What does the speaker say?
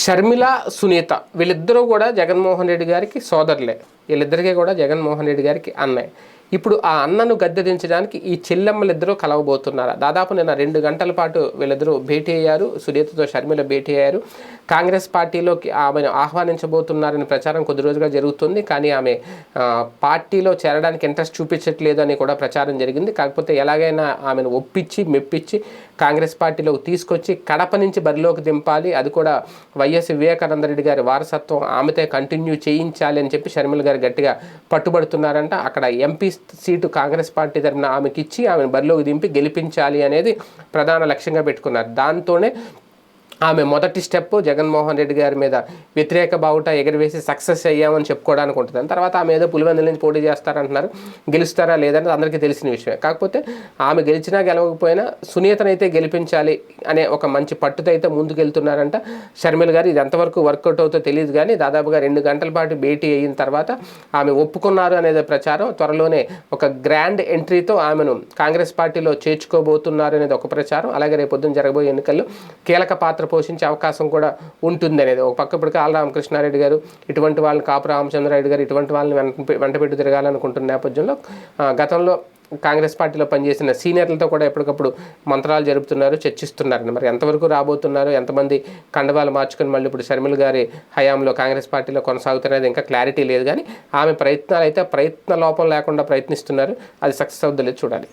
షర్మిల సునీత వీళ్ళిద్దరూ కూడా జగన్మోహన్ రెడ్డి గారికి సోదరులే. వీళ్ళిద్దరికీ కూడా జగన్మోహన్ రెడ్డి గారికి అన్నయ్య. ఇప్పుడు ఆ అన్నను గద్దె దించడానికి ఈ చెల్లెమ్మలిద్దరూ కలవబోతున్నారు? దాదాపు నిన్న రెండు గంటల పాటు వీళ్ళిద్దరూ భేటీ అయ్యారు. సునీతతో షర్మిల భేటీ అయ్యారు. కాంగ్రెస్ పార్టీలోకి ఆమెను ఆహ్వానించబోతున్నారని ప్రచారం కొద్ది రోజుగా జరుగుతుంది. కానీ ఆమె పార్టీలో చేరడానికి ఇంట్రెస్ట్ చూపించట్లేదు అని కూడా ప్రచారం జరిగింది. కాకపోతే ఎలాగైనా ఆమెను ఒప్పించి మెప్పించి కాంగ్రెస్ పార్టీలోకి తీసుకొచ్చి కడప నుంచి బరిలోకి దింపాలి. అది కూడా వైఎస్ వివేకానంద రెడ్డి గారి వారసత్వం. ఆమెతో కంటిన్యూ చేయించాలి అని చెప్పి షర్మిల గారు గట్టిగా పట్టుబడుతున్నారంట. అక్కడ ఎంపీ సీటు కాంగ్రెస్ పార్టీ తరఫున ఆమెకి ఇచ్చి ఆమెను బరిలోకి దింపి గెలిపించాలి అనేది ప్రధాన లక్ష్యంగా పెట్టుకున్నారు. దాంతోనే ఆమె మొదటి స్టెప్ జగన్మోహన్ రెడ్డి గారి మీద వ్యతిరేక బావుట ఎగరవేసి సక్సెస్ అయ్యామని చెప్పుకోవడానికి ఉంటుంది దాని తర్వాత ఆమె ఏదో పులివెందుల నుంచి పోటీ చేస్తారంటున్నారు. గెలుస్తారా లేదని అందరికీ తెలిసిన విషయమే. కాకపోతే ఆమె గెలిచినా గెలవకపోయినా సునీతనైతే గెలిపించాలి అనే ఒక మంచి పట్టుతో అయితే ముందుకెళ్తున్నారంట. షర్మిల గారు ఇది ఎంతవరకు వర్కౌట్ అవుతో తెలియదు కానీ దాదాపుగా రెండు గంటల పాటు భేటీ అయిన తర్వాత ఆమె ఒప్పుకున్నారు అనేది ప్రచారం. త్వరలోనే ఒక గ్రాండ్ ఎంట్రీతో ఆమెను కాంగ్రెస్ పార్టీలో చేర్చుకోబోతున్నారు అనేది ఒక ప్రచారం. అలాగే రేపొద్దున జరగబోయే ఎన్నికల్లో కీలక పాత్ర పోషించే అవకాశం కూడా ఉంటుంది అనేది ఒక పక్క ఇప్పటికే ఆల్ రామకృష్ణారెడ్డి గారు ఇటువంటి వాళ్ళని కాపు రామచంద్రారెడ్డి గారు ఇటువంటి వాళ్ళని వెంట వెంటబెట్టి తిరగాలనుకుంటున్న నేపథ్యంలో గతంలో కాంగ్రెస్ పార్టీలో పనిచేసిన సీనియర్లతో కూడా ఎప్పటికప్పుడు మంత్రాలు జరుపుతున్నారు చర్చిస్తున్నారు మరి ఎంతవరకు రాబోతున్నారు ఎంతమంది కండవాలు మార్చుకొని మళ్ళీ ఇప్పుడు షర్మిల్ గారి హయాంలో కాంగ్రెస్ పార్టీలో కొనసాగుతున్నది ఇంకా క్లారిటీ లేదు. కానీ ఆమె ప్రయత్నాలు అయితే ప్రయత్న లోపం లేకుండా ప్రయత్నిస్తున్నారు. అది సక్సెస్ అవుద్దో చూడాలి.